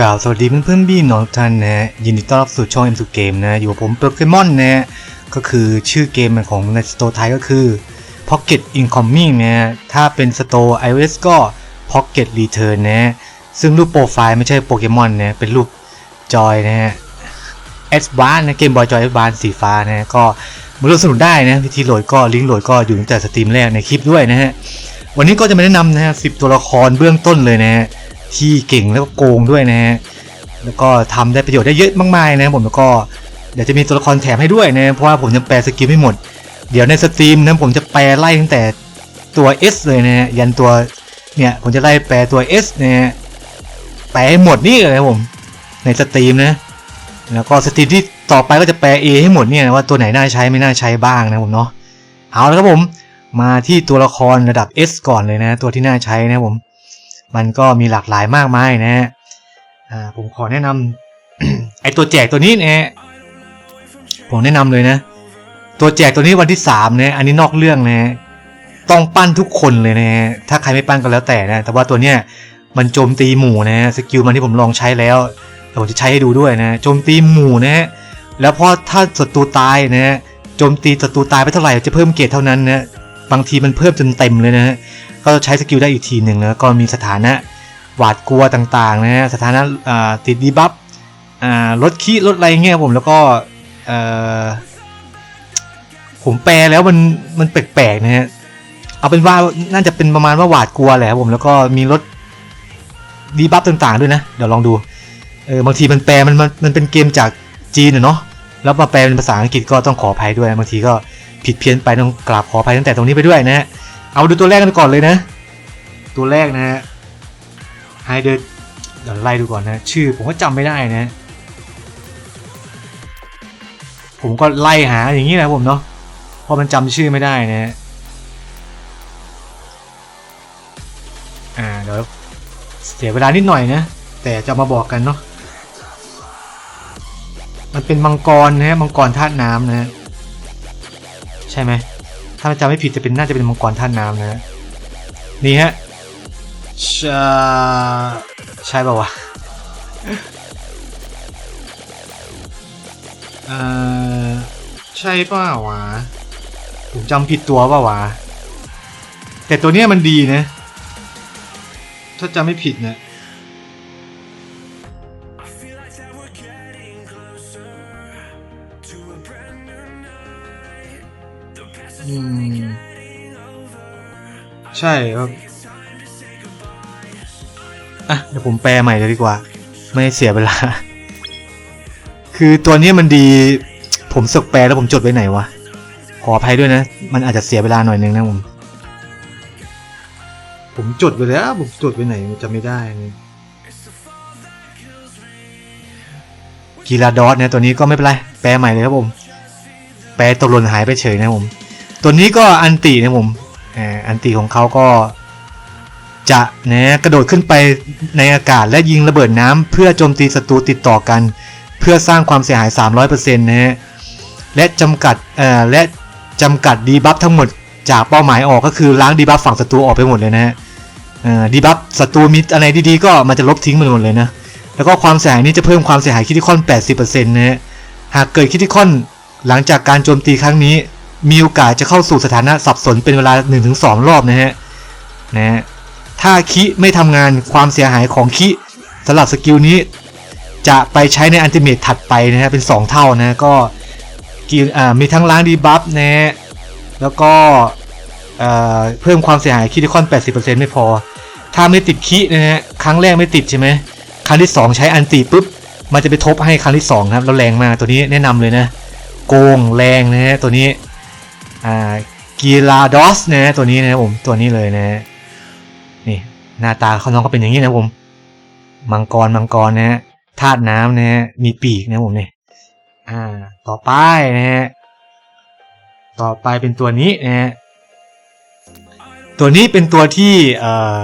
กล่าวสวัสดีเพื่อนๆพี่น้องท่านนะยินดีต้อนรับสู่ช่อง M2 Game นะ อยู่กับผมโปเกมอนนะก็คือชื่อเกมของในสโตร์ไทยก็คือ Pocket Incoming นะถ้าเป็นสโตร์ iOS ก็ Pocket Return นะซึ่งรูปโปรไฟล์ไม่ใช่โปเกมอนนะเป็นรูปจอยนะฮะ Advance นะเกมบอยจอย Advance สีฟ้านะก็มาร่วมสนุกได้นะวิธีโหลดก็ลิงก์โหลดก็อยู่ตั้งแต่สตรีมแรกในคลิปด้วยนะฮะวันนี้ก็จะมาแนะนำนะฮะ10ตัวละครเบื้องต้นเลยนะฮะ ที่เก่งแล้วก็โกงด้วยนะฮะแล้วก็ทำได้ประโยชน์ได้เยอะมากมายนะผมแล้วก็เดี๋ยวจะมีตัวละครแถมให้ด้วยนะเพราะว่าผมจะแปลสกิลไม่หมด เดี๋ยวในสตรีมนะผมจะแปลไล่ตั้งแต่ตัว S เลยนะฮะยันตัวเนี่ยผมจะไล่แปลตัว S นะฮะแปลให้หมดนี่เลยผมในสตรีมนะแล้วก็สตรีมที่ต่อไปก็จะแปล A ให้หมดเนี่ยนะว่าตัวไหนน่าใช้ไม่น่าใช้บ้างนะผมเนาะเอาแล้วครับผมมาที่ตัวละครระดับ S ก่อนเลยนะ ตัวที่น่าใช้นะผม มันก็มีหลากหลายมากมายนะฮะผมขอแนะนำไอตัวแจกตัวนี้นะฮะผมแนะนำเลยนะ ตัวแจกตัวนี้วันที่สามนะอันนี้นอกเรื่องนะฮะต้องปั้นทุกคนเลยนะฮะถ้าใครไม่ปั้นก็แล้วแต่นะ แต่ว่าตัวเนี้ยมันโจมตีหมู่นะฮะสกิลมันที่ผมลองใช้แล้วแต่ผมจะใช้ให้ดูด้วยนะโจมตีหมู่นะฮะแล้วพอถ้าศัตรูตายนะฮะโจมตีศัตรูตายไปเท่าไหร่จะเพิ่มเกรดเท่านั้นนะ บางทีมันเพิ่มจนเต็มเลยนะฮะก็ใช้สกิลได้อีกทีหนึ่งแล้วก็มีสถานะหวาดกลัวต่างๆนะฮะสถานะติดดีบัฟลดคีลดอะไรเงี้ยผมแล้วก็ผมแปลแล้วมันมันแปลกๆนะฮะเอาเป็นว่าน่าจะเป็นประมาณว่าหวาดกลัวแหละผมแล้วก็มีลดดีบัฟต่างๆด้วยนะ เดี๋ยวลองดูเออบางทีมันแปลมันมันมันเป็นเกมจากจีนเนาะแล้วมาแปลเป็นภาษาอังกฤษก็ต้องขออภัยด้วยบางทีก็ ผิดเพี้ยนไปต้องกราบขออภัยตั้งแต่ตรงนี้ไปด้วยนะฮะเอาดูตัวแรกกันก่อนเลยนะ ตัวแรกนะฮะไฮเดอร์เดี๋ยวไล่ดูก่อนนะ ชื่อผมก็จำไม่ได้นะ ผมก็ไล่หาอย่างนี้แหละผมเนาะเพราะมันจำชื่อไม่ได้นะฮะอ่าเดี๋ยวเสียเวลานิดหน่อยนะ แต่จะมาบอกกันเนาะมันเป็นมังกรนะฮะมังกรธาตุน้ำนะฮะ ใช่ไหมถ้าจำไม่ผิดจะเป็นน่าจะเป็นมังกรท่าน้ำนะฮะนี่ฮะชาใช่ป่าวะเอ่อใช่ป่าวะผมจำผิดตัวป่าวะแต่ตัวเนี้ยมันดีนะ ถ้าจำไม่ผิดนะอื ใช่ครับ อะเดี๋ยวผมแปลใหม่เลยดีกว่า ไม่ให้เสียเวลา คือตัวนี้มันดี ผมสึกแปลแล้วผมจดไว้ไหนวะ ขออภัยด้วยนะ มันอาจจะเสียเวลาหน่อยนึงนะผม ผมจดไว้แล้ว ผมจดไว้ไหนมันจะไม่ได้นี่กีฬาดอสเนี่ยตัวนี้ก็ไม่เป็นไร แปลใหม่เลยครับผม แปลตกหล่นหายไปเฉยนะผม ตัวนี้ก็อันตินะผม อันติของเขาก็จะนะกระโดดขึ้นไปในอากาศและยิงระเบิดน้ำเพื่อโจมตีศัตรูติดต่อกัน เพื่อสร้างความเสียหาย 300%นะฮะและจำกัดและจำกัดดีบัฟทั้งหมดจากเป้าหมายออกก็คือล้างดีบัฟฝั่งศัตรูออกไปหมดเลยนะฮะดีบัฟศัตรูมีอะไรดีๆก็มันจะลบทิ้งมันหมดเลยนะแล้วก็ความเสียหายนี้จะเพิ่มความเสียหายคิติคอน 80%นะฮะหากเกิดคิติคอนหลังจากการโจมตีครั้งนี้ มีโอกาสจะเข้าสู่สถานะสับสนเป็นเวลา 1-2 รอบนะฮะนะฮะถ้าคิไม่ทำงานความเสียหายของคิสำหรับสกิลนี้ จะไปใช้ในอันติเมตถัดไปนะฮะเป็น 2 เท่านะก็กิมีทั้งล้างดีบัฟนะฮะแล้วก็เพิ่มความเสียหายคิติคอน 80%ไม่พอ ถ้าไม่ติดคินะฮะครั้งแรกไม่ติดใช่ไหมครั้งที่ 2 ใช้อันติปุ๊บมันจะไปทบให้ครั้งที่2ครับแล้วแรงมากตัวนี้แนะนำเลยนะ โกงแรงนะฮะตัวนี้ อ่ากีลาดอสนะตัวนี้นะครับผมตัวนี้เลยนะนี่หน้าตาเขาน้องก็เป็นอย่างนี้นะผมมังกรมังกรนะฮะธาตุน้ำนะฮะมีปีกนะผมเนี่ยอ่า ต่อไปนะฮะต่อไปเป็นตัวนี้นะฮะตัวนี้เป็นตัวที่เอ่อ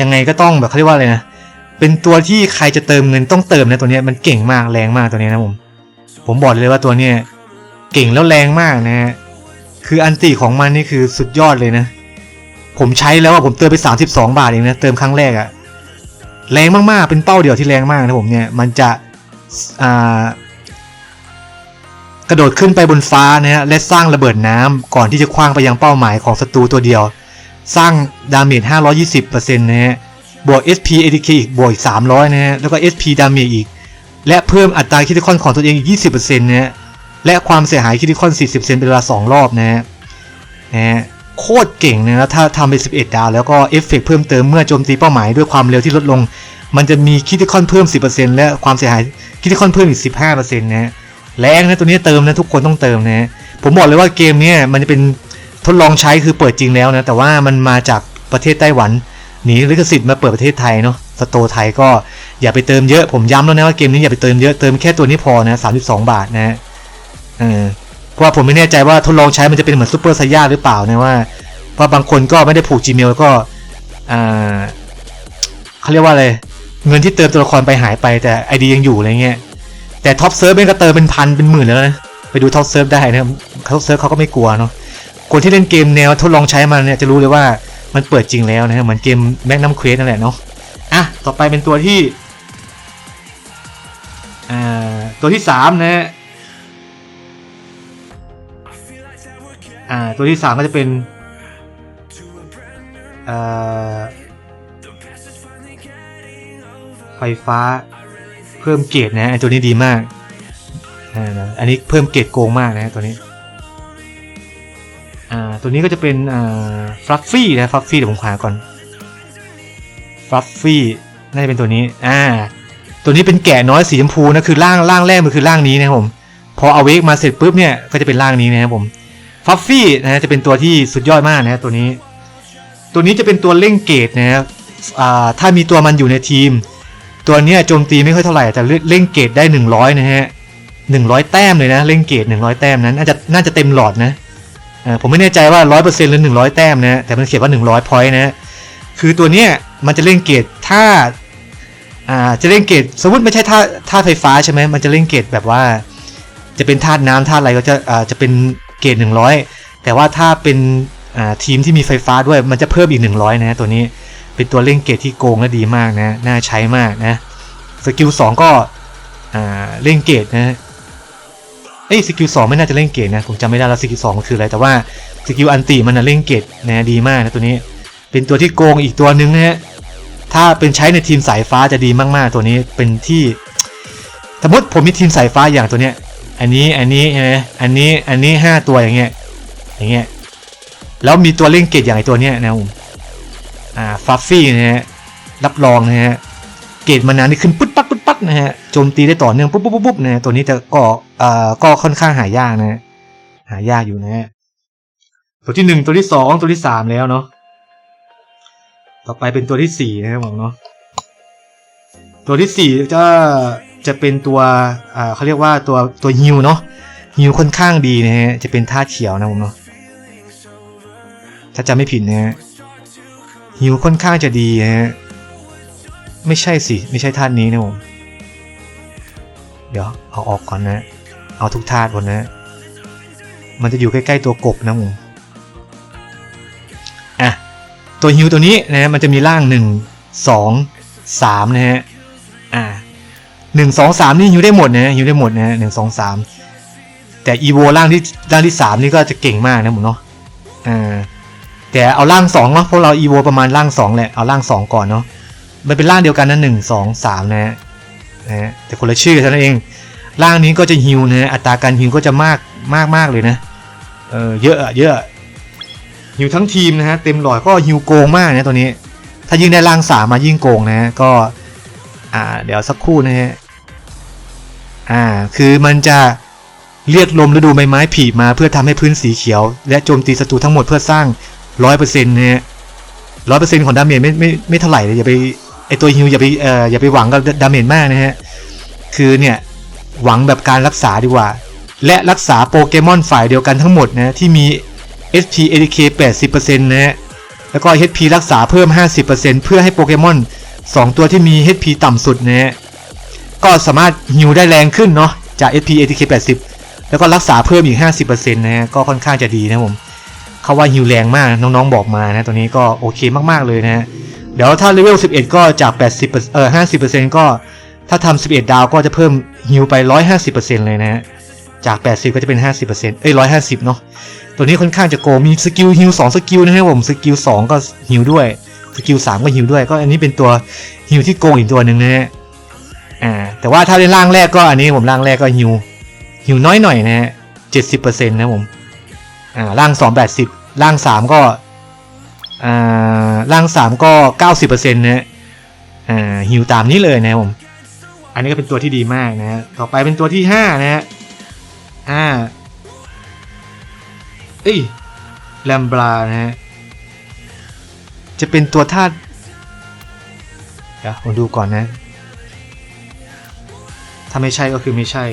ยังไงก็ต้องแบบเขาเรียกว่าอะไรนะเป็นตัวที่ใครจะเติมเงินต้องเติมนะตัวนี้มันเก่งมากแรงมากตัวนี้นะผมผมบอกเลยว่าตัวเนี้ย เก่งแล้วแรงมากนะฮะคืออันติของมันนี่คือสุดยอดเลยนะ ผมใช้แล้วอะผมเติมไป 32 บาทเองนะ เติมครั้งแรกอะแรงมากๆ เป็นเป้าเดียวที่แรงมากนะผมเนี่ย มันจะอ่ากระโดดขึ้นไปบนฟ้านะฮะและสร้างระเบิดน้ำก่อนที่จะคว้างไปยังเป้าหมายของศัตรูตัวเดียว สร้างดาเมจ 520%นะฮะบวก SP ATK อีกบวกอีก 300 นะฮะแล้วก็ SP ดาเมจอีก และเพิ่มอัตราคิติคอนของตัวเองอีก 20%นะฮะ และความเสียหายคิติคอน40%เป็นเวลา 2 รอบนะฮะนะฮะโคตรเก่งเลยนะถ้าทำเป็น 11 ดาว แล้วก็เอฟเฟกต์เพิ่มเติมเมื่อโจมตีเป้าหมายด้วยความเร็วที่ลดลง มันจะมีคิติคอนเพิ่ม 10%และความเสียหายคิติคอนเพิ่มอีก 15%นะฮะแรงนะตัวนี้เติมนะทุกคนต้องเติมนะฮะผมบอกเลยว่าเกมนี้มันจะเป็นทดลองใช้คือเปิดจริงแล้วนะแต่ว่ามันมาจากประเทศไต้หวันหนีลิขสิทธิ์มาเปิดประเทศไทยเนาะสโตไทยก็อย่าไปเติมเยอะผมย้ำแล้วนะว่าเกมนี้อย่าไปเติมเยอะเติมแค่ตัวนี้พอนะ32 บาทนะฮะ เออเพราะว่าผมไม่แน่ใจว่าทดลองใช้มันจะเป็นเหมือนซูเปอร์ไซย่าหรือเปล่านะว่า เพราะบางคนก็ไม่ได้ผูก Gmail แล้วก็อ่าเขาเรียกว่าอะไรเงินที่เติมตัวละครไปหายไปแต่ไอดียังอยู่อะไรเงี้ยแต่ท็อปเซิร์ฟเป็นก็เติมเป็นพันเป็นหมื่นแล้วนะไปดูท็อปเซิร์ฟได้นะครับท็อปเซิร์ฟเขาก็ไม่กลัวเนาะคนที่เล่นเกมแนวทดลองใช้มันเนี่ยจะรู้เลยว่ามันเปิดจริงแล้วนะฮะเหมือนเกมแมกนัมเควสนั่นแหละเนาะอะต่อไปเป็นตัวที่อ่าตัวที่สามนะฮะ อ่าตัวที่สามก็จะเป็นอ่อไฟฟ้าเพิ่มเกรดนะไอ้ตัวนี้ดีมากอ่าอันนี้เพิ่มเกรดโกงมากนะตัวนี้อ่าตัวนี้ก็จะเป็นอ่าฟลัฟฟี่นะฟลัฟฟี่เดี๋ยวผมหาก่อนฟลัฟฟี่น่าจะเป็นตัวนี้อ่าตัวนี้เป็นแกะน้อยสีชมพูนะคือร่างร่างแรกมันคือร่างนี้นะครับผมพอเอาเวกมาเสร็จปุ๊บเนี่ยก็จะเป็นร่างนี้นะครับผม ฟัฟฟี่นะฮะจะเป็นตัวที่สุดยอดมากนะฮะตัวนี้ ตัวนี้จะเป็นตัวเร่งเกรดนะครับถ้ามีตัวมันอยู่ในทีม ตัวนี้โจมตีไม่ค่อยเท่าไหร่แต่เร่งเกรดได้ 100นะฮะ100 แต้มเลยนะเร่งเกรด100 แต้มนั้นน่าจะน่าจะเต็มหลอดนะผมไม่แน่ใจว่า 100%หรือ 100 แต้มนะแต่มันเขียนว่า 100 พอยต์นะคือตัวเนี้ยมันจะเร่งเกรดถ้าอ่าจะเร่งเกรดสมมติไม่ใช่ท่าท่าไฟฟ้าใช่ไหมมันจะเร่งเกรดแบบว่า จะเป็นธาตุน้ำธาตุอะไรก็จะจะเป็น เกรด100 แต่ว่าถ้าเป็นทีมที่มีไฟฟ้าด้วยมันจะเพิ่มอีก 100 นะตัวนี้เป็นตัวเร่งเกรดที่โกงและดีมากนะน่าใช้มากนะสกิลสองก็เร่งเกรดนะเอ้สกิลสองไม่น่าจะเร่งเกรดนะผมจำไม่ได้แล้วสกิลสองมันคืออะไรแต่ว่าสกิลอันติมันนะเร่งเกรดนะดีมากนะตัวนี้ เป็นตัวที่โกงอีกตัวหนึ่งนะฮะถ้าเป็นใช้ในทีมสายฟ้าจะดีมากๆ ตัวนี้เป็นที่ สมมติผมมีทีมสายฟ้าอย่างตัวเนี้ย อันนี้อันนี้ใช่ไหมอันนี้อันนี้ห้าตัวอย่างเงี้ยอย่างเงี้ยแล้วมีตัวเร่งเกรดอย่างไอตัวเนี้ยนะผมอ่าฟัฟฟี่นะฮะรับรองนะฮะเกรดมานานนี่ขึ้นปุ๊บปั๊บปุ๊บปั๊บนะฮะโจมตีได้ต่อเนื่องปุ๊บปุ๊บปุ๊บนะฮะตัวนี้จะก็อ่าก็ค่อนข้างหายากนะฮะหายากอยู่นะฮะตัวที่หนึ่งตัวที่สองตัวที่สามแล้วเนาะต่อไปเป็นตัวที่สี่นะครับผมเนาะตัวที่สี่จะ จะเป็นตัวเขาเรียกว่าตัวตัวฮิวเนาะฮิวค่อนข้างดีนะฮะจะเป็นธาตุเขียวนะผมเนาะถ้าจำไม่ผิดนะฮะฮิวค่อนข้างจะดีฮะไม่ใช่สิ ไม่ใช่ธาตุนี้นะผมเดี๋ยวเอาออกก่อนนะ เอาทุกธาตุก่อนนะ มันจะอยู่ใกล้ๆตัวกบนะผมอะตัวฮิวตัวนี้นะมันจะมีร่างหนึ่งสองสามนะฮะอ่า หนึ่งสองสามนี่ฮิวได้หมดนะฮิวได้หมดนะหนึ่งสองสามแต่อีโวร่างที่ร่างที่สามนี่ก็จะเก่งมากนะผมเนาะอ่าแต่เอาร่างสองเนาะพวกเราอีโวประมาณร่างสองแหละเอาร่างสองก่อนเนาะมันเป็นร่างเดียวกันนะหนึ่งสองสามนะฮะแต่คนละชื่อเท่านั้นเองร่างนี้ก็จะฮิวนะฮะอัตราการฮิวก็จะมากมากมากเลยนะเออเยอะอะเยอะฮิวทั้งทีมนะฮะเต็มหลอดก็ฮิวโกงมากนะตัวนี้ ถ้ายิ่งได้ร่างสามมายิ่งโกงนะฮะก็ อ่า เดี๋ยวสักครู่นะฮะ อ่า คือมันจะเรียกลมฤดูใบไม้ผลิมาเพื่อทำให้พื้นสีเขียว และโจมตีศัตรูทั้งหมดเพื่อสร้างร้อยเปอร์เซ็นต์นะฮะร้อยเปอร์เซ็นต์ของดาเมจไม่ไม่ไม่เท่าไหร่เลยอย่าไปไอตัวฮิวอย่าไปเอ่ออย่าไปหวังกับดาเมจมากนะฮะ คือเนี่ยหวังแบบการรักษาดีกว่า และรักษาโปเกมอนฝ่ายเดียวกันทั้งหมดนะที่มี SP ATK 80%นะฮะแล้วก็ HP รักษาเพิ่ม 50%เพื่อให้โปเกมอน 2 ตัวที่มี HP ต่ำสุดนะฮะก็สามารถฮิวได้แรงขึ้นเนาะจาก SP ATK 80 แล้วก็รักษาเพิ่มอีก 50%นะฮะก็ค่อนข้างจะดีนะผมเขาว่าฮิวแรงมากน้องๆบอกมานะตัวนี้ก็โอเคมากๆเลยนะฮะเดี๋ยวถ้าเลเวล 11 ก็จาก 80เอ่อ50%ก็ถ้าทำ11 ดาวก็จะเพิ่มฮิวไป 150%เลยนะฮะจาก 80 ก็จะเป็น 50%เอ้ย150 เนาะตัวนี้ค่อนข้างจะโกมีสกิลฮิว2สกิลนะครับผมสกิล2ก็ฮิวด้วย กิล3ก็ฮิวด้วย ก็อันนี้เป็นตัวฮิวที่โกงอีกตัวหนึ่งนะฮะอ่าแต่ว่าถ้าเล่นล่างแรกก็อันนี้ผมล่างแรกก็ฮิวฮิวน้อยหน่อยนะฮะ70%นะผมอ่าล่าง2 80ล่าง3ก็อ่าล่าง3ก็90%นต์นะฮะอ่าฮิวตามนี้เลยนะผมอันนี้ก็เป็นตัวที่ดีมากนะฮะต่อไปเป็นตัวที่5นะฮะอ่าเอ้ยแลมบรานะฮะ จะเป็นตัวธาตุเดี๋ยวผมดูก่อนนะ ถ้าไม่ใช่ก็คือไม่ใช่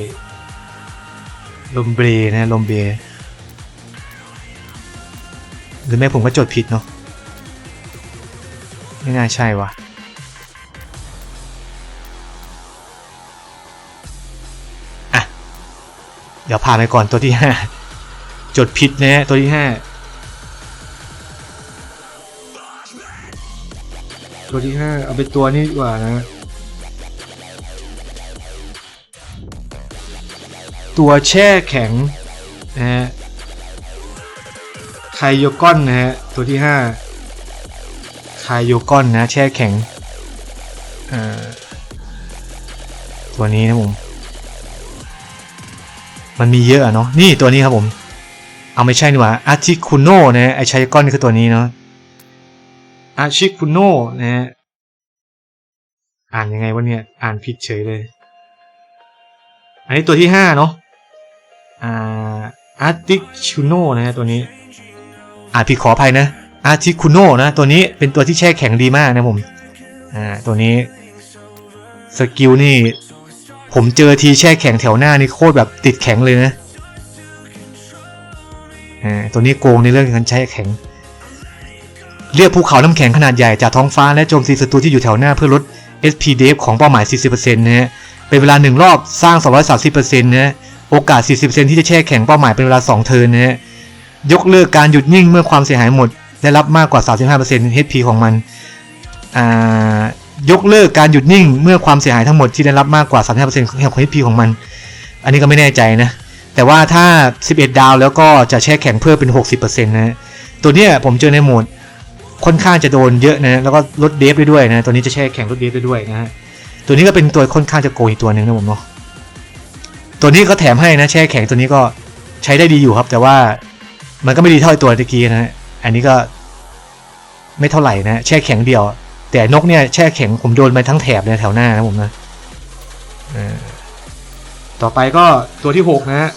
ลมเบรนะลมเบรหรือแม่ผมก็จดผิดเนาะไม่น่าใช่วะอะ เดี๋ยวผ่านไปก่อนตัวที่ 5 จดผิดนะตัวที่ 5 ตัวที่ห้าเอาเป็นตัวนี้ดีกว่านะ ตัวแช่แข็งนะฮะไคโยก้อนนะฮะตัวที่ห้าไคโยก้อนนะแช่แข็งตัวนี้นะผมมันมีเยอะอะเนาะนี่ตัวนี้ครับผม เอาไม่ใช่นี่หว่าอาชิคุโนะนะไอไชกอนนี่คือตัวนี้เนาะ อาชิคุโนะนะฮะอ่านยังไงวะเนี่ย อ่านผิดเฉยเลย อันนี้ตัวที่ห้าเนาะอ่าอาร์ติคุโนะนะฮะตัวนี้ อ่านผิดขออภัยนะอาร์ติคุโนะนะ ตัวนี้เป็นตัวที่แช่แข็งดีมากนะผมอ่าตัวนี้สกิลนี่ ผมเจอทีแช่แข็งแถวหน้านี่โคตรแบบติดแข็งเลยนะอ่าตัวนี้โกงในเรื่องการใช้แข็ง เรียกภูเขาน้ำแข็งขนาดใหญ่จากท้องฟ้าและโจมตีศัตรูที่อยู่แถวหน้าเพื่อลด SP d e f ของเป้าหมาย 40%นะฮะเป็นเวลา 1 รอบสร้าง 230%นะฮะโอกาส 40%ที่จะแช่แข็งเป้าหมายเป็นเวลา 2 เทิร์นนะฮะยกเลิกการหยุดนิ่งเมื่อความเสียหายหมด ได้รับมากกว่า 35% HP ของมันอ่ายกเลิกการหยุดนิ่งเมื่อความเสียหายทั้งหมดที่ได้รับมากกว่า 35%ของ HP ของมัน อันนี้ก็ไม่แน่ใจนะ แต่ว่าถ้า 11 ดาวแล้วก็จะแช่แข็งเพิ่มเป็น 60%นะฮะตัวเนี้ยผมเจอในโหมด ค่อนข้างจะโดนเยอะนะแล้วก็ลดเดฟได้ด้วยนะตัวนี้จะแช่แข็งลดเดฟได้ด้วยนะฮะตัวนี้ก็เป็นตัวค่อนข้างจะโกงอีกตัวหนึ่งนะผมเนาะตัวนี้ก็แถมให้นะแช่แข็งตัวนี้ก็ใช้ได้ดีอยู่ครับ แต่ว่ามันก็ไม่ดีเท่าไอตัวตะกี้นะฮะอันนี้ก็ไม่เท่าไหร่นะแช่แข็งเดียว แต่นกเนี่ยแช่แข็งผมโดนไปทั้งแถบเลยแถวหน้านะผมนะต่อไปก็ตัวที่หกนะฮะ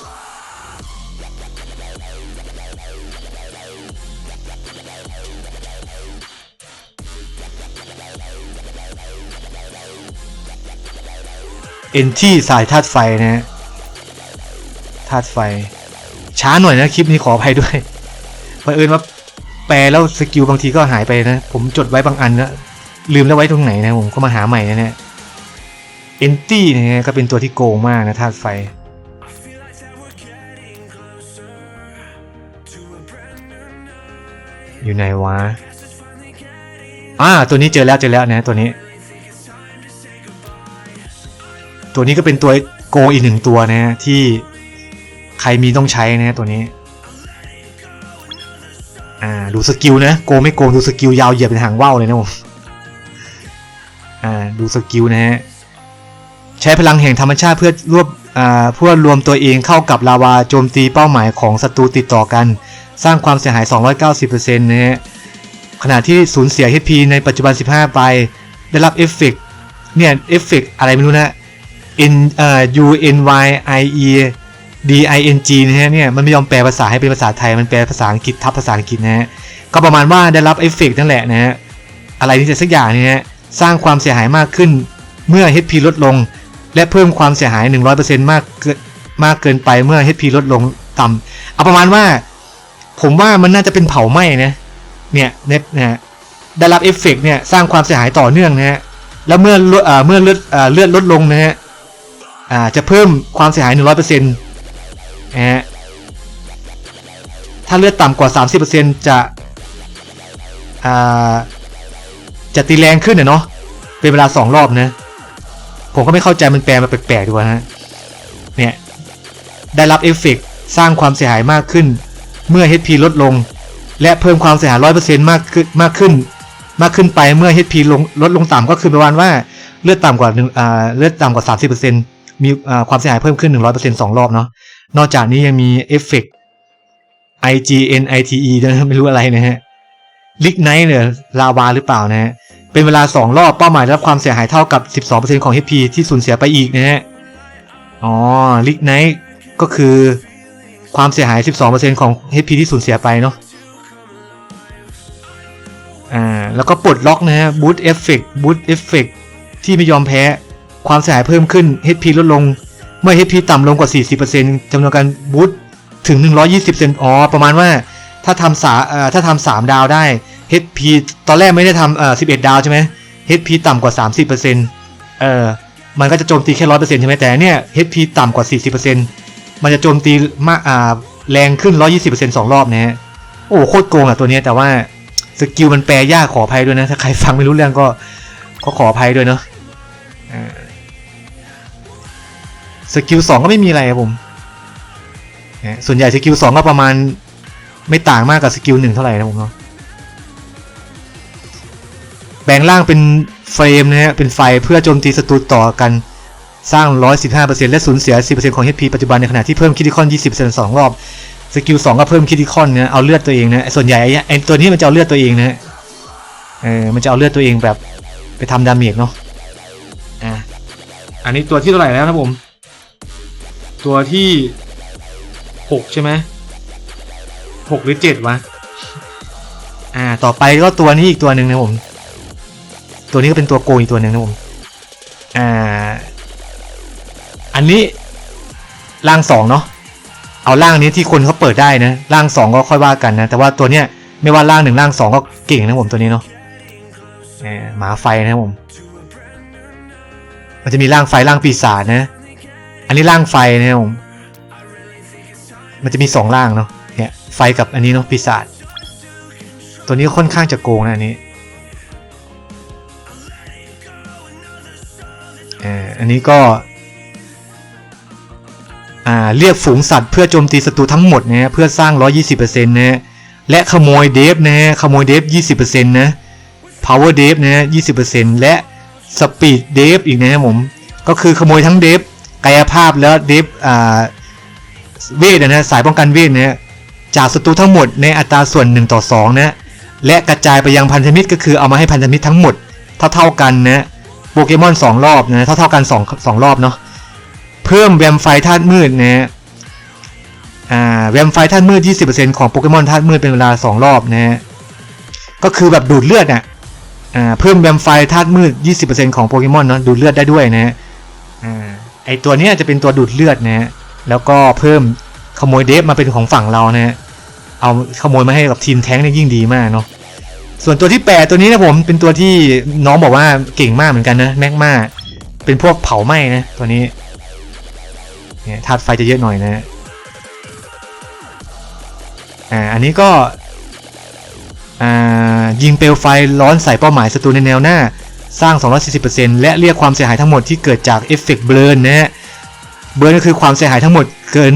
เอนที่สายธาตุไฟนะฮะธาตุไฟ ช้าหน่อยนะคลิปนี้ขออภัยด้วยเผอิญว่าแปลแล้วสกิลบางทีก็หายไปนะ ผมจดไว้บางอันนะลืมแล้วไว้ตรงไหนนะผมก็มาหาใหม่นะเนี่ยเอนตี้เนะฮะก็เป็นตัวที่โกงมากนะธาตุไฟ อยู่ไหนวะอ่าตัวนี้เจอแล้วเจอแล้วนะตัวนี้ ตัวนี้ก็เป็นตัวโกงอีกหนึ่งตัวนะฮะที่ใครมีต้องใช้นะฮะตัวนี้ อ่าดูสกิลนะโกงไม่โกงดูสกิลยาวเหยียบเป็นหางว่าวเลยนะผมอ่าดูสกิลนะฮะใช้พลังแห่งธรรมชาติเพื่อรวบอ่าเพื่อรวมตัวเองเข้ากับลาวาโจมตีเป้าหมายของศัตรูติดต่อกัน สร้างความเสียหาย 290%นะฮะขณะที่สูญเสีย HP ในปัจจุบัน 15 ไป ได้รับเอฟเฟกต์เนี่ยเอฟเฟกต์อะไรไม่รู้นะ N เอ่อ U N Y I E D I N G นะฮะเนี่ยมันไม่ยอมแปลภาษาให้เป็นภาษาไทยมันแปลภาษาอังกฤษทับภาษาอังกฤษนะฮะก็ประมาณว่าได้รับเอฟเฟกต์นั่นแหละนะฮะอะไรนี่จะสักอย่างเนี่ยฮะสร้างความเสียหายมากขึ้นเมื่อ HP ลดลง และเพิ่มความเสียหาย 100%มากเกินมากเกินไปเมื่อ HP ลดลงต่ำเอาประมาณว่า ผมว่ามันน่าจะเป็นเผาไหม้นะเนี่ยเนี่ยนะฮะได้รับเอฟเฟกต์เนี่ยสร้างความเสียหายต่อเนื่องนะฮะแล้วเมื่อเอ่อเมื่อเลือดเอ่อเลือดลดลงนะฮะ อ่าจะเพิ่มความเสียหาย 100%นะฮะถ้าเลือดต่ำกว่า 30%จะอ่าจะตีแรงขึ้นเนาะเป็นเวลาสองรอบนะ ผมก็ไม่เข้าใจมันแปลมาแปลกๆดูนะฮะเนี่ยได้รับเอฟเฟกต์สร้างความเสียหายมากขึ้น เมื่อ HP ลดลง และเพิ่มความเสียหายร้อยเปอร์เซ็นต์มากขึ้นมากขึ้น มากขึ้นไปเมื่อ HP ลงลดลงต่ำก็คือประมาณว่าเลือดต่ำกว่าหนึ่งอ่าเลือดต่ำกว่าสามสิบเปอร์เซ็นต์ มีความเสียหายเพิ่มขึ้นหนึ่งร้อยเปอร์เซ็นต์สองรอบเนาะนอกจากนี้ยังมีเอฟเฟกต์ IGNITE ด้วยนะไม่รู้อะไรนะฮะลิกไนท์เนี่ยลาวาหรือเปล่านะฮะเป็นเวลา 2 รอบเป้าหมายรับความเสียหายเท่ากับ 12%ของ HP ที่สูญเสียไปอีกนะฮะอ๋อลิกไนท์ก็คือความเสียหาย 12%ของ HP ที่สูญเสียไปเนาะอ่าแล้วก็ปลดล็อกนะฮะบูตเอฟเฟกบูตเอฟเฟกที่ไม่ยอมแพ้ ความเสียหายเพิ่มขึ้น HP ลดลง เมื่อ HP ต่ำลงกว่า 40%จำนวนการบูตถึง 120เซนอ๋อ ประมาณว่าถ้าทำสาถ้าทำสามดาวได้ HP ตอนแรกไม่ได้ทำเอ่อ11 ดาวใช่ไหม HP ต่ำกว่า 30%เออมันก็จะโจมตีแค่100%ใช่ไหมแต่เนี่ย HP ต่ำกว่า 40%มันจะโจมตีมากอ่าแรงขึ้น 120%สองรอบนะฮะ โอ้โคตรโกงอะตัวนี้แต่ว่าสกิลมันแปลยากขออภัยด้วยนะ ถ้าใครฟังไม่รู้เรื่องก็ก็ขออภัยด้วยเนาะ สกิลสองก็ไม่มีอะไรครับผมนะส่วนใหญ่สกิลสองก็ประมาณไม่ต่างมากกับสกิลหนึ่งเท่าไหร่นะผมเนาะแปลงร่างเป็นเฟรมนะฮะเป็นไฟเพื่อโจมตีศัตรูต่อกันสร้าง 115%และสูญเสีย 10%ของ HP ปัจจุบันในขณะที่เพิ่มคิด i คอน 20%สองรอบ สกิล 2 ก็เพิ่มคิด i คอนนี่ยเอาเลือดตัวเองนะส่วนใหญ่ไอ้ตัวนี้มันจะเอาเลือดตัวเองนะฮะเออมันจะเอาเลือดตัวเองแบบไปทำดาเมจเนาะอะอันนี้ตัวที่เท่าไหร่แล้วนะผม ตัวที่หกใช่ไหมหกหรือเจ็ดวะ อ่า ต่อไปก็ตัวนี้อีกตัวหนึ่งนะผม ตัวนี้ก็เป็นตัวโกงอีกตัวหนึ่งนะผม อ่า อันนี้ร่างสองเนาะ เอาร่างนี้ที่คนเขาเปิดได้นะ ร่างสองก็ค่อยว่ากันนะ แต่ว่าตัวเนี้ยไม่ว่าร่างหนึ่งร่างสองก็เก่งนะผมตัวนี้เนาะหมหมาไฟนะผม มันจะมีร่างไฟร่างปีศาจนะ อันนี้ร่างไฟนะผมมันจะมีสองร่างเนาะเนี่ยไฟกับอันนี้เนาะปีศาจตัวนี้ค่อนข้างจะโกงนะอันนี้เอออันนี้ก็อ่าเรียกฝูงสัตว์เพื่อโจมตีศัตรูทั้งหมดนะเพื่อสร้าง 120%นะและขโมยเดฟนะขโมยเดฟ 20%นะ power เดฟนะฮะ20%และ speed เดฟอีกนะครับผม ก็คือขโมยทั้งเดฟ กายภาพแล้วเดฟเวทนะฮะสายป้องกันเวทนะฮะจากศัตรูทั้งหมดในอัตราส่วน1ต่อ2นะและกระจายไปยังพันธมิตรก็คือเอามาให้พันธมิตรทั้งหมดเท่าๆกันนะโปเกมอน 2 รอบนะเท่าๆกัน2 2รอบเนาะเพิ่มแวมไฟธาตุมืดนะฮะแวมไฟธาตุมืด 20%ของโปเกมอนธาตุมืดเป็นเวลา 2 รอบนะฮะก็คือแบบดูดเลือดอะอ่าเพิ่มแวมไฟธาตุมืด 20%ของโปเกมอนเนาะดูดเลือดได้ด้วยนะฮะ อตัวเนี้ยจะเป็นตัวดูดเลือดนะฮะแล้วก็เพิ่มขโมยเดฟมาเป็นของฝั่งเรานะฮะเอาขโมยมาให้กับทีมแท้งเนี่ยยิ่งดีมากเนาะส่วนตัวที่แปดตัวนี้นะผมเป็นตัวที่น้องบอกว่าเก่งมากเหมือนกันนะแม็กมาเป็นพวกเผาไหม้นะตัวนี้เนี่ยธาตุไฟจะเยอะหน่อยนะอ่าอันนี้ก็อ่ายิงเปลวไฟร้อนใส่เป้าหมายศัตรูในแนวหน้า สร้าง 240%และเรียกความเสียหายทั้งหมดที่เกิดจากเอฟเฟกต์เบลนนะฮะเบิร์นก็คือความเสียหายทั้งหมดเกิน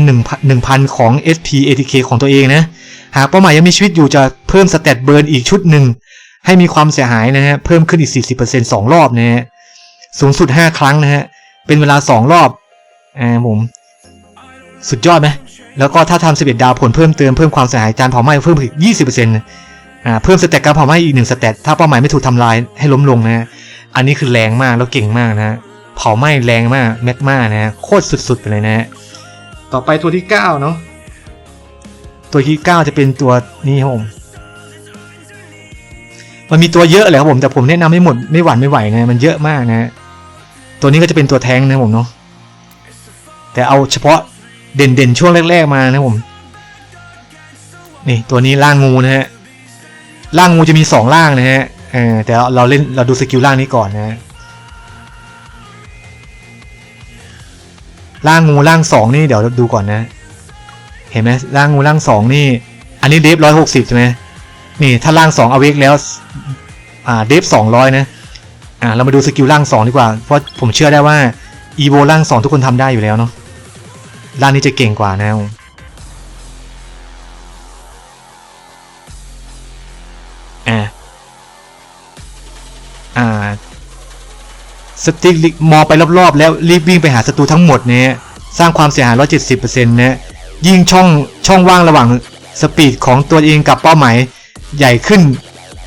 1,000 ของ SP ATK ของตัวเองนะ หากเป้าหมายยังมีชีวิตอยู่จะเพิ่มสเตตเบิร์นอีกชุดหนึ่ง ให้มีความเสียหายนะฮะเพิ่มขึ้นอีก 40% 2 รอบนะฮะสูงสุด 5 ครั้งนะฮะเป็นเวลา 2 รอบอ่าผมสุดยอดไหมแล้วก็ถ้าทำ11 ดาวผลเพิ่มเติมเพิ่มความเสียหายจานเผาไหม้เพิ่มอีก 20%อ่าเพิ่มสเตตการเผาไหม้อีก1สเตตถ้าเป้าหมายไม่ถูกทำลายให้ล้มลงนะฮะ อันนี้คือแรงมากแล้วเก่งมากนะฮะเผาไหม้แรงมากแมกมานะฮะโคตรสุดๆไปเลยนะฮะต่อไปตัวที่9เนาะตัวที่ 9 จะเป็นตัวนี้ครับผมมันมีตัวเยอะเลยครับผมแต่ผมแนะนำไม่หมดไม่หวั่นไม่ไหวนะมันเยอะมากนะฮะตัวนี้ก็จะเป็นตัวแทงนะครับผมเนาะแต่เอาเฉพาะเด่นๆช่วงแรกๆมานะครับผมนี่ตัวนี้ล่างงูนะฮะล่างงูจะมีสองล่างนะฮะ เออแต่เราเล่นเราดูสกิลล่างนี้ก่อนนะฮะร่างงูร่างสองนี่เดี๋ยวดูก่อนนะ เห็นไหมร่างงูร่างสองนี่ อันนี้เดฟร้อยหกสิบใช่ไหมนี่ถ้าร่างสองเอาเวกแล้ว อ่าเดฟสองร้อยนะ อ่าเรามาดูสกิลร่างสองดีกว่า เพราะผมเชื่อได้ว่าอีโวร่างสองทุกคนทำได้อยู่แล้วเนาะร่างนี้จะเก่งกว่านะ สติ๊กมองไปรอบๆ แล้วรีบวิ่งไปหาศัตรูทั้งหมดเนี่ยสร้างความเสียหาย 170%นะยิ่งช่องช่องว่างระหว่างสปีดของตัวเองกับเป้าหมายใหญ่ขึ้น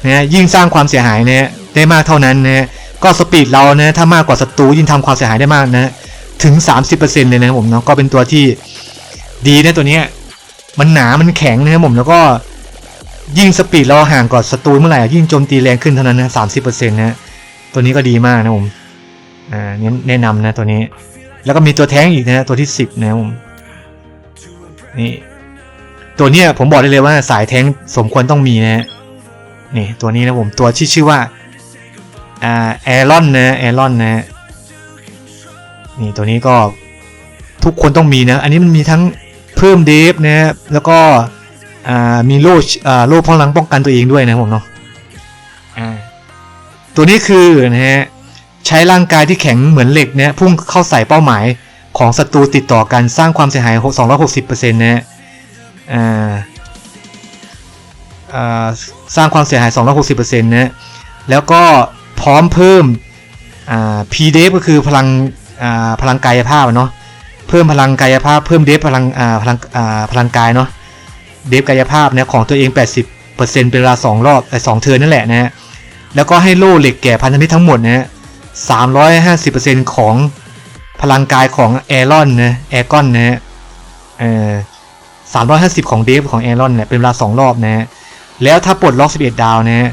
นะยิ่งสร้างความเสียหายนะได้มากเท่านั้นนะก็สปีดเรานะถ้ามากกว่าศัตรูยิ่งทำความเสียหายได้มากนะถึง 30%เลยนะผมเนาะก็เป็นตัวที่ดีนะตัวเนี้ยมันหนามันแข็งนะครับผมแล้วก็ยิ่งสปีดเราห่างกว่าศัตรูเมื่อไหร่ยิ่งโจมตีแรงขึ้นเท่านั้นนะ30%นะตัวนี้ก็ดีมากนะผม อ่านี่แนะนำนะตัวนี้ แล้วก็มีตัวแท้งอีกนะตัวที่สิบนะผมนี่ตัวเนี้ยผมบอกได้เลยว่าสายแท้งสมควรต้องมีนะฮะนี่ตัวนี้นะผมตัวที่ชื่อว่าอ่าแอรอนนะแอรอนนะนี่ตัวนี้ก็ทุกคนต้องมีนะ อันนี้มันมีทั้งเพิ่มเดฟนะแล้วก็อ่ามีโล่อ่าโล่พลังป้องกันตัวเองด้วยนะผมเนาะอ่าตัวนี้คือนะฮะ ใช้ร่างกายที่แข็งเหมือนเหล็กเนี่ยพุ่งเข้าใส่เป้าหมายของศัตรูติดต่อกันสร้างความเสียหาย 260%นะฮะอ่าอ่าสร้างความเสียหาย 260%นะฮะแล้วก็พร้อมเพิ่ม P d e f ก็คือพลังพลังกายภาพเนาะ เพิ่มพลังกายภาพ เพิ่มเดฟพลังพลังพลังกายเนาะ เดฟกายภาพเนี่ยของตัวเอง 80%เป็นเวลา 2 รอบแต่2เทิร์นนั่นแหละนะฮะ แล้วก็ให้โล่เหล็กแก่พันธมิตรทั้งหมดนะฮะ 350%ของพลังกายของแอรอนนะแอรกอนนะฮะเอ่อ350 ของเดฟของแอรอนเนี่ยเป็นเวลา 2 รอบนะฮะแล้วถ้าปลดล็อก 11 ดาวนะฮะ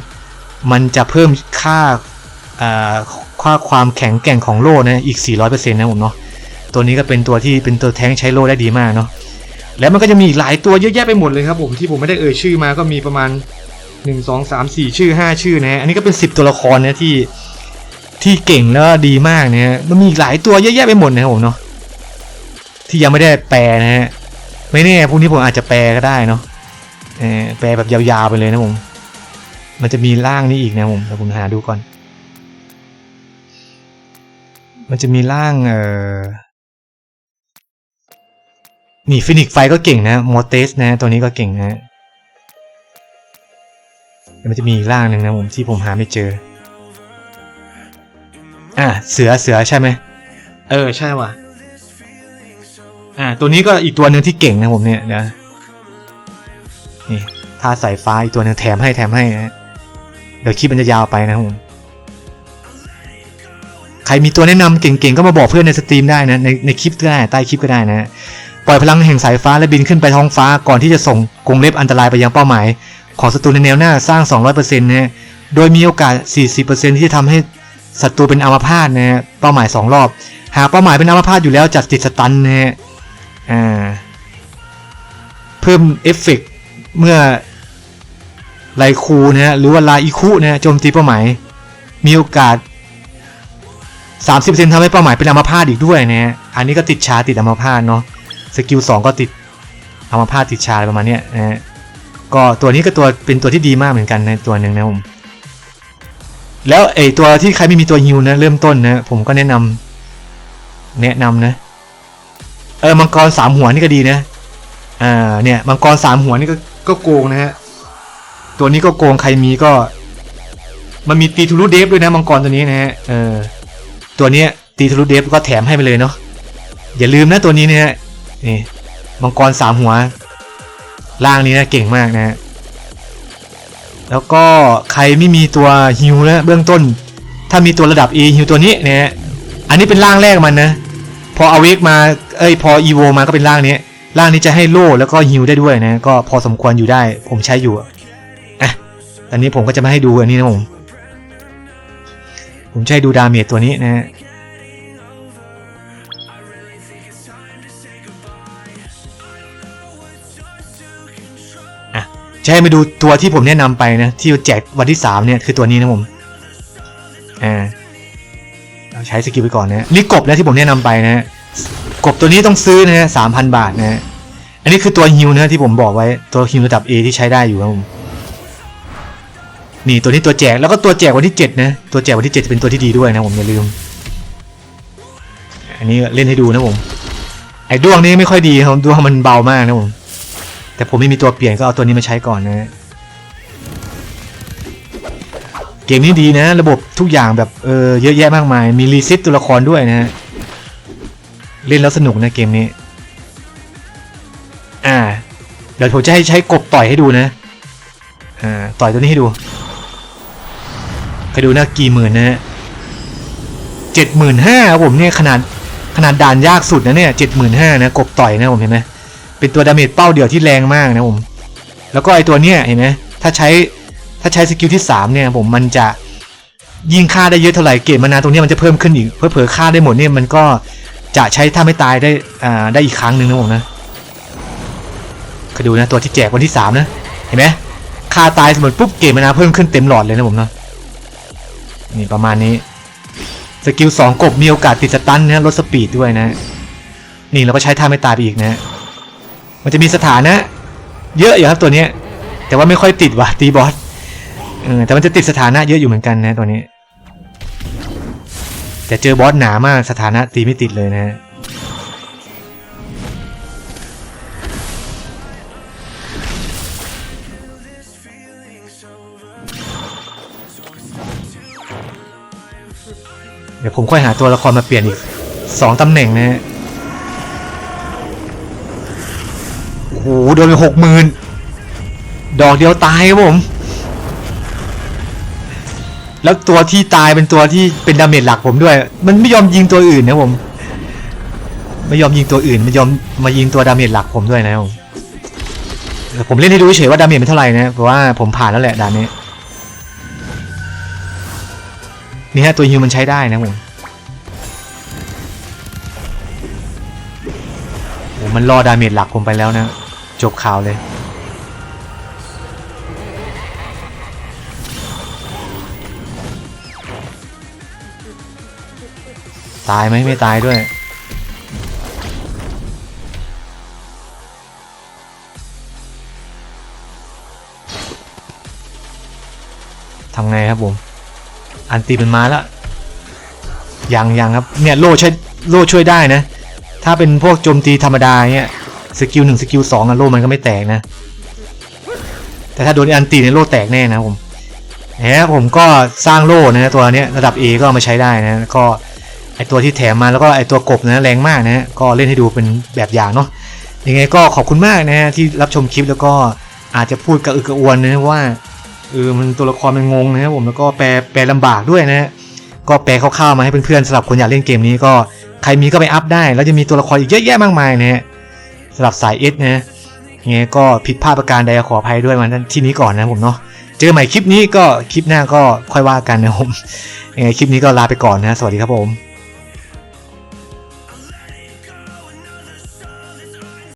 มันจะเพิ่มค่าค่าความแข็งแกร่งของโล่นะอีก 400%นะผมเนาะตัวนี้ก็เป็นตัวที่เป็นตัวแท้งใช้โล่ได้ดีมากเนาะแล้วมันก็จะมีอีกหลายตัวเยอะแยะไปหมดเลยครับผมที่ผมไม่ได้เอ่ยชื่อมาก็มีประมาณ 1 2 3 4 ชื่อ 5 ชื่อนะอันนี้ก็เป็น 10 ตัวละครนะที่ ที่เก่งแล้วดีมากเนี่ยมันมีหลายตัวเยอะแยะไปหมดนะครับผมเนาะที่ยังไม่ได้แปลนะฮะไม่แน่พรุ่งนี้ผมอาจจะแปลก็ได้เนาะแปลแบบยาวๆไปเลยนะผม มันจะมีร่างนี้อีกนะผมเดี๋ยวผมหาดูก่อน มันจะมีร่างเอ่อนี่ฟินิกไฟก็เก่งนะมอเตสนะตัวนี้ก็เก่งนะมันจะมีอีกร่างหนึ่งนะผมที่ผมหาไม่เจอ อะเสือเสือใช่ไหมเออใช่ว่ะ อ่า ตัวนี้ก็อีกตัวหนึ่งที่เก่งนะผมเนี่ยนะนี่ท่าสายฟ้าอีกตัวหนึ่งแถมให้แถมให้นะเดี๋ยวคลิปมันจะยาวไปนะครับผมใครมีตัวแนะนำเก่งๆ ก็มาบอกเพื่อนในสตรีมได้นะในในคลิปก็ได้ใต้คลิปก็ได้นะปล่อยพลังแห่งสายฟ้าและบินขึ้นไปท้องฟ้าก่อนที่จะส่งกรงเล็บอันตรายไปยังเป้าหมาย ของศัตรูในแนวหน้าสร้าง 200%นะโดยมีโอกาส 40%ที่จะทำให้ ศัตรูเป็นอัมพาตนะฮะเป้าหมาย 2 รอบ หากเป้าหมายเป็นอัมพาตอยู่แล้วจัดติดสตันนะฮะอ่าเพิ่มเอฟเฟกต์เมื่อไลคูนะฮะหรือว่าลาอิคุนะฮะโจมตีเป้าหมาย มีโอกาส 30%ทำให้เป้าหมายเป็นอัมพาตอีกด้วยนะฮะอันนี้ก็ติดชาติดอัมพาตเนาะสกิล2ก็ติดอัมพาตติดชาอะไรประมาณเนี้ยนะฮะก็ตัวนี้ก็ตัวเป็นตัวที่ดีมากเหมือนกันในะตัวหนึ่งนะผม แล้วไอตัวที่ใครไม่มีตัวฮิวนะเริ่มต้นนะผมก็แนะนำแนะนำนะ เออมังกรสามหัวนี่ก็ดีนะ อ่า เนี่ยมังกรสามหัวนี่ก็ก็โกงนะฮะตัวนี้ก็โกงใครมีก็ มันมีตีทูรูเดฟด้วยนะมังกรตัวนี้นะฮะเออตัวเนี้ยตีทูรูเดฟก็แถมให้ไปเลยเนาะอย่าลืมนะตัวนี้เนี่ยนี่มังกรสามหัวล่างนี้นะเก่งมากนะฮะ แล้วก็ใครไม่มีตัวฮิวนะเบื้องต้น ถ้ามีตัวระดับ A ฮิวตัวนี้เนะฮะอันนี้เป็นร่างแรกมันนะ พอเอาเวกมาเอ้ยพออีโวมาก็เป็นร่างนี้ร่างนี้จะให้โล่แล้วก็ฮิวได้ด้วยนะ ก็พอสมควรอยู่ได้ ผมใช้อยู่อะตอนนี้ผมก็จะมาให้ดูอันนี้นะผมผมให้ดูดาเมจตัวนี้นะ จะให้มาดูตัวที่ผมแนะนำไปนะ ที่แจกวันที่สามเนี่ยคือตัวนี้นะผมอ่าเราใช้สกิลไปก่อนนะนี่กบแล้วที่ผมแนะนำไปนะกบตัวนี้ต้องซื้อนะฮะสามพันบาทนะอันนี้คือตัวฮิวนะที่ผมบอกไว้ตัวฮิวระดับ A ที่ใช้ได้อยู่ครับผมนี่ตัวนี้ตัวแจกแล้วก็ตัวแจกวันที่ 7 นะ ตัวแจกวันที่ 7 จะเป็นตัวที่ดีด้วยนะผมอย่าลืม อันนี้เล่นให้ดูนะผมไอ้ดวงนี้ไม่ค่อยดีครับดวงมันเบามากนะผม แต่ผมไม่มีตัวเปลี่ยนก็เอาตัวนี้มาใช้ก่อนนะเกมนี้ดีนะ ระบบทุกอย่างแบบเออเยอะแยะมากมาย มีรีซิตตัวละครด้วยนะฮะเล่นแล้วสนุกนะเกมนี้ อ่า เดี๋ยวผมจะให้ใช้กบต่อยให้ดูนะ อ่า ต่อยตัวนี้ให้ดูไปดูนะกี่หมื่นนะฮะเจ็ดหมื่นห้าผมเนี่ยขนาดขนาดด่านยากสุดนะเนี่ยเจ็ดหมื่นห้านะ กบต่อยนะผมเห็นไหม เป็นตัวดาเมจเป้าเดี่ยวที่แรงมากนะผม แล้วก็ไอตัวเนี้ยเห็นไหมถ้าใช้ถ้าใช้สกิลที่สามเนี่ยผมมันจะยิงค่าได้เยอะเท่าไหร่เกรดมานาตรงนี้มันจะเพิ่มขึ้นอีก เพื่อเผลอค่าได้หมดเนี่ยมันก็จะใช้ถ้าไม่ตายได้อ่าได้อีกครั้งหนึ่งนะผมนะก็ดูนะตัวที่แจกวันที่สามนะ เห็นไหมค่าตายสมมติปุ๊บเกรดมานาเพิ่มขึ้นเต็มหลอดเลยนะผมเนาะนี่ประมาณนี้สกิลสองกบมีโอกาสติดสตันนะลดสปีดด้วยนะ นี่เราก็ใช้ท่าไม่ตายไปอีกนะ มันจะมีสถานะ เยอะอยู่ครับตัวนี้ แต่ว่าไม่ค่อยติดว่ะตีบอสเออแต่มันจะติดสถานะเยอะอยู่เหมือนกันนะตัวนี้ แต่เจอบอสหนามากสถานะตีไม่ติดเลยนะฮะเดี๋ยวผมค่อยหาตัวละครมาเปลี่ยนอีกสองตำแหน่งนะฮะ โอ้โหโดนไปหกหมื่นดอกเดียวตายครับผม แล้วตัวที่ตายเป็นตัวที่เป็นดาเมจหลักผมด้วย มันไม่ยอมยิงตัวอื่นนะผม ไม่ยอมยิงตัวอื่นไม่ยอมมายิงตัวดาเมจหลักผมด้วยนะครับผมผมเล่นให้ดูเฉยว่าดาเมจเป็นเท่าไหร่นะเพราะว่าผมผ่านแล้วแหละด่านนี้นี่ฮะตัวฮิวมันใช้ได้นะผมโอ้มันรอดาเมจหลักผมไปแล้วนะ จบข่าวเลย ตายไหมไม่ตายด้วย ทำไงครับผม อันตีมันมาแล้ว ยังยังครับ เนี่ย โล่ช่วยโล่ช่วยได้นะ ถ้าเป็นพวกโจมตีธรรมดาเนี่ย สกิลหนึ่งสกิลสองอะโล่มันก็ไม่แตกนะ แต่ถ้าโดนอันตีเนี่ยโล่แตกแน่นะผมแหมผมก็สร้างโล่นะตัวนี้ระดับ A ก็เอามาใช้ได้นะก็ไอตัวที่แถมมาแล้วก็ไอตัวกบนะแรงมากนะก็เล่นให้ดูเป็นแบบอย่างเนาะยังไงก็ขอบคุณมากนะฮะที่รับชมคลิปแล้วก็อาจจะพูดกระอึกกระอวนนะว่าเออมันตัวละครมันงงนะครับผมแล้วก็แปลแปลลำบากด้วยนะฮะก็แปลคร่าวๆมาให้เพื่อนๆสำหรับคนอยากเล่นเกมนี้ก็ใครมีก็ไปอัพได้ แล้วจะมีตัวละครอีกเยอะแยะมากมายนะฮะ สำหรับสายเอสนะยังไงก็ผิดพลาดประการใดขออภัยด้วยมันที่นี้ก่อนนะผมเนาะเจอใหม่คลิปนี้ก็คลิปหน้าก็ค่อยว่ากันนะผมยังไงคลิปนี้ก็ลาไปก่อนนะ สวัสดีครับผม